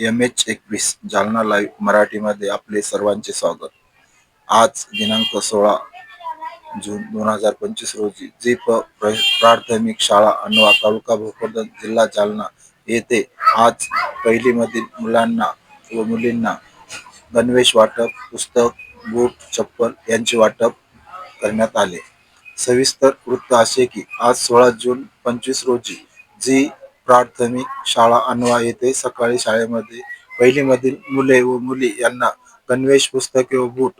M H एकवीस Jalna live मराठीमध्ये आपले सर्वांचे स्वागत. आज दिनांक सोळा जून दोन हजार पंचवीस रोजी जी प प्र- प्राथमिक शाळा अनवा तालुका भोकरदन जिल्हा जालना येथे आज पहिलीमधील मुलांना व मुलींना गणवेश वाटप पुस्तक बूट चप्पल यांचे वाटप करण्यात आले. सविस्तर वृत्त असे की आज सोळा जून पंचवीस रोजी जी प्राथमिक शाळा अनवा येथे सकाळी शाळेमध्ये पहिलीमधील मुले व मुली यांना गणवेश पुस्तके व बूट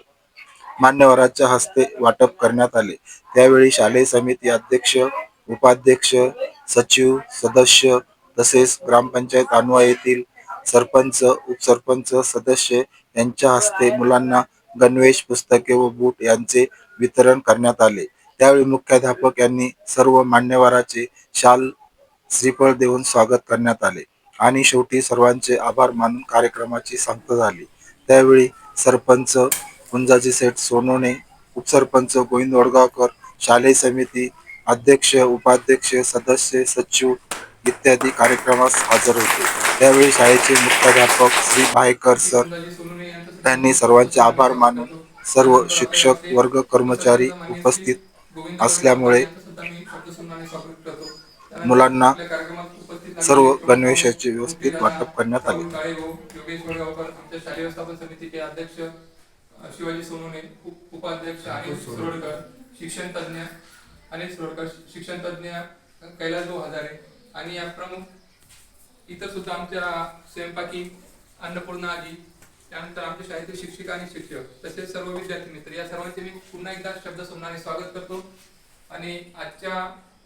मान्यवरांच्या हस्ते वाटप करण्यात आले. त्यावेळी शालेय समिती अध्यक्ष उपाध्यक्ष सचिव सदस्य तसेच ग्रामपंचायत अनवा येथील सरपंच उपसरपंच सदस्य यांच्या हस्ते मुलांना गणवेश पुस्तके व बूट यांचे वितरण करण्यात आले. त्यावेळी मुख्याध्यापक यांनी सर्व मान्यवरांचे शाल श्रीफळ देऊन स्वागत करण्यात आले. आणि शेवटी सर्वांचे आभार मानून कार्यक्रमाची सांगता झाली. त्यावेळी सरपंच कुंजाजी सेठ सोनोने उपसरपंच गोविंद वडगावकर शालेय समिती अध्यक्ष उपाध्यक्ष सदस्य सचिव इत्यादी कार्यक्रमास हजर होते. त्यावेळी शाळेचे मुख्याध्यापक श्री भायकर सर त्यांनी सर्वांचे आभार मानून सर्व शिक्षक वर्ग कर्मचारी उपस्थित असल्यामुळे मुलांना सर्व गणवेशाचे व्यवस्थित वाटप करण्यात आले. योगेश आमच्या समितीचे अध्यक्ष शिवाजी सोनवणे उपाध्यक्ष आणि सुरोडकर शिक्षण तज्ञ अनिल सोडकर शिक्षण तज्ञ कैलास भाऊ हजारे आणि या प्रमुख इतर सुद्धा आमच्या स्वयंपाकी अन्नपूर्णा आजी त्यानंतर आमच्या शाळेतील शिक्षिका आणि शिक्षक तसेच सर्व विद्यार्थी मित्र या सर्वांचे मी पुन्हा एकदा शब्द सोमनाने स्वागत करतो. आणि आजच्या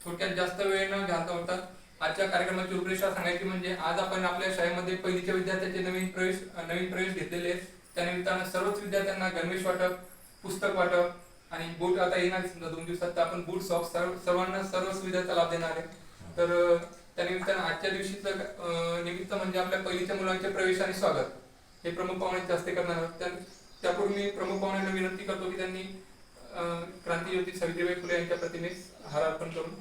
थोडक्यात जास्त वेळ न घालता होता. आजच्या कार्यक्रमाची रूपरेषा सांगायची म्हणजे आज आपण आपल्या शाळेमध्ये पहिलीच्या विद्यार्थ्यांचे नवीन प्रवेश नवीन प्रवेश घेतलेले त्यानिमित्तानं सर्वच विद्यार्थ्यांना गणवेश वाटप पुस्तक वाटप आणि बूट आता येणार समजा दोन दिवसात तर आपण बूट सॉक्स सर्व सर्वांना सर्व सुविधाचा लाभ देणार आहे. तर त्यानिमित्तानं आजच्या दिवशीचं निमित्त म्हणजे आपल्या पहिलीच्या मुलांचे प्रवेश आणि स्वागत हे प्रमुख पाहुण्यांच्या जास्त करणार आहोत. तर त्यापूर्वी मी प्रमुख पाहुण्यांना विनंती करतो की त्यांनी क्रांती ज्योती सावित्रीबाई फुले यांच्या प्रतिमेस हार अर्पण करून